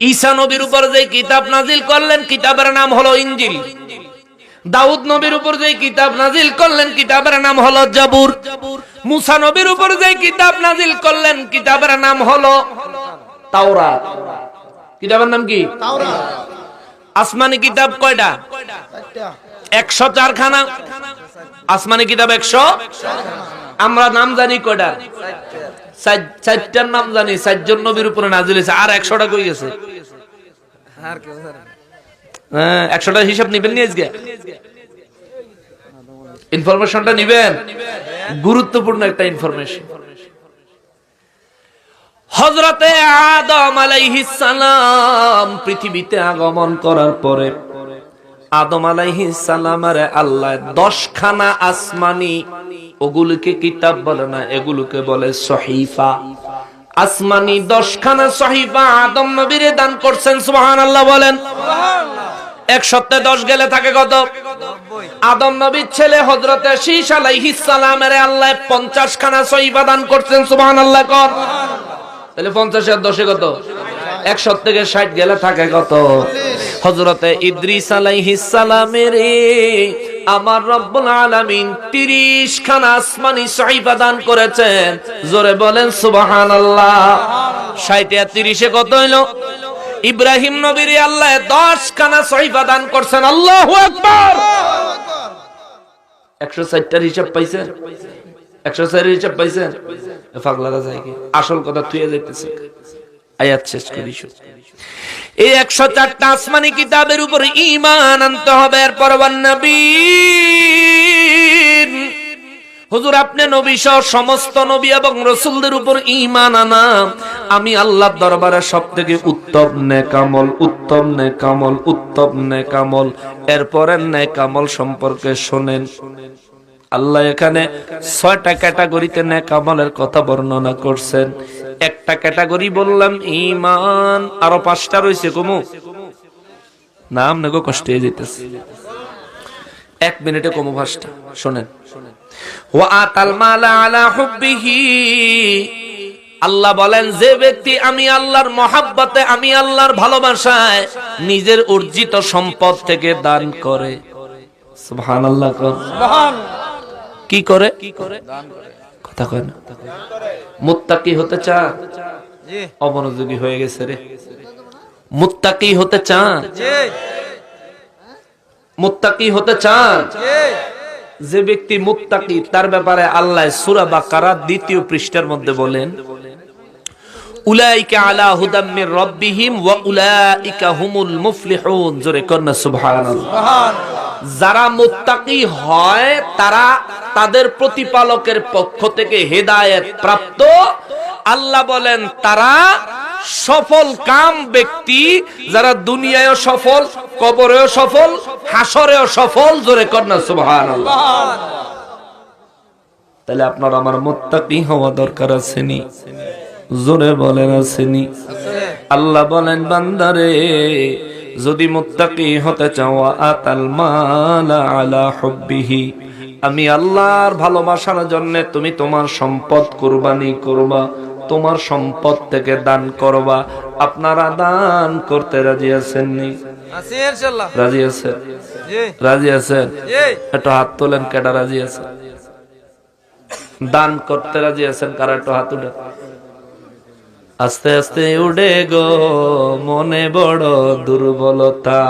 ঈসা নবীর উপর যে কিতাব নাজিল করলেন, কিতাবের নাম হলো ইঞ্জিল দাউদ নবীর উপর যে কিতাব নাজিল করলেন, কিতাবের নাম হলো জাবুর। মুসা নবীর উপর যে কিতাব নাজিল করলেন, কিতাবের নাম হলো তাওরাত। কিতাবের নাম কি? আসমানি কিতাব কয়টা? একশো চারখানা। আসমানি কিতাব একশো। আমরা নাম জানি কয়টা? চারটার নাম জানি চারজন নবীর উপরে নাজিল হয়েছে আর একশোটা কই গেছে? হ্যাঁ একশোটা হিসাব নিবেন নিয়ে আজকে? ইনফরমেশনটা নিবেন? গুরুত্বপূর্ণ একটা ইনফরমেশন হজরতে আদম আলাইহিস সালাম পৃথিবীতে আগমন করার পরে আদম আলাইহিস সালামের আল্লাহ দশখানা আসমানি ওগুলোকে কিতাব বলে না এগুলোকে বলে সহিফা। আসমানি দশখানা সহিফা আদম নবীরে দান করছেন সুবহানাল্লাহ বলেন। এক সপ্তাহে দশ গেলে থাকে কত? আদম নবীর ছেলে হজরতে শীষ আলাইহিস সালামের আল্লাহ পঞ্চাশ খানা সহিফা দান করছেন সুবহানাল্লাহ কর। তাহলে পঞ্চাশ আর দশে কত? এক থেকে ষাট গেলে থাকে কত? হজরতে ইদ্রিস আলাইহিস আমার রব্বুল আলামিন 30 খানা আসমানি সহিফা দান করেছেন। জোরে বলেন, সুবহানাল্লাহ। 60 আর 30 এ কত হইল? ইব্রাহিম নবীর আল্লাহ 10 খানা সহিফা দান করছেন। আল্লাহু আকবার! 160 টার হিসাব পাইছেন? একশো চারের হিসাব পাইছেন? পাগলারা যায় কি? আসল কথা তুই যাইতেছে আয়াত শেষ করি এই একশো চারটা আসমানি কিতাবের উপর ইমান আনতে হবে হুজুর, আপনি নবী সহ সমস্ত নবী এবং রসুলদের উপর ইমান আনা। আমি আল্লাহর দরবারে সব থেকে উত্তম নেকামল উত্তম নেকামল উত্তম নেকামল। এরপরের নেকামল সম্পর্কে শোনেন শোনেন। আল্লাহ এখানে ছয়টা ক্যাটাগরিতে নেকামলের কথা বর্ণনা করছেন। একটা ক্যাটাগরি বললাম ইমান আরও পাঁচটা রয়েছে কমু। নাম নেগো কষ্ট হয়ে যেতেছে এক মিনিটে কমু পাঁচটা, শোনেন। আল্লাহ বলেন, যে ব্যক্তি আমি আল্লাহর মহাব্বতে, আমি আল্লাহর ভালোবাসায় নিজের অর্জিত সম্পদ থেকে দান করে। সুবহানাল্লাহ কর। কি করে? কথা কয় না। মুত্তাকি হতে চান? অমনোযোগী হয়ে গেছে রে। মুত্তাকি হতে চান? মুত্তাকি হতে চান? যে ব্যক্তি মুত্তাকি তার ব্যাপারে আল্লাহ সূরা বাকারা দ্বিতীয় পৃষ্ঠার মধ্যে বলেন উলাইকা আলা হুদাম মির রাব্বিহিম ওয়া উলাইকা হুমুল মুফলিহুন। জোরে কন্না সুবহানাল্লাহ। যারা মুত্তাকি হয়, তারা তাদের প্রতিপালকের পক্ষ থেকে হেদায়েত প্রাপ্ত। আল্লাহ বলেন, তারা সফল কাম ব্যক্তি, যারা দুনিয়ায়ও সফল, কবরেও সফল, হাসরেও সফল, জোরে কন্যা সুবহানাল্লাহ। তাহলে আপনার আমার মুত্তাকি হওয়া দরকার আছেনি জোরে বলেন আসেনি আল্লাহ বলেন, বান্দারে যদি মুত্তাকি হতে চাও আতাল মালা আলা হুব্বিহি। আমি আল্লাহর ভালোবাসার জন্য তুমি তোমার সম্পদ কুরবানি করবা তোমার সম্পদ থেকে দান করবা। আপনারা দান করতে রাজি আছেননি? আছি রাজি আছেন? রাজি আছেন? একটু হাত তোলেন কেডা রাজি আছে দান করতে রাজি আছেন? কারা একটু হাত উঠে আস্তে আস্তে উড়ে গো মনে বড় দুর্বলতা।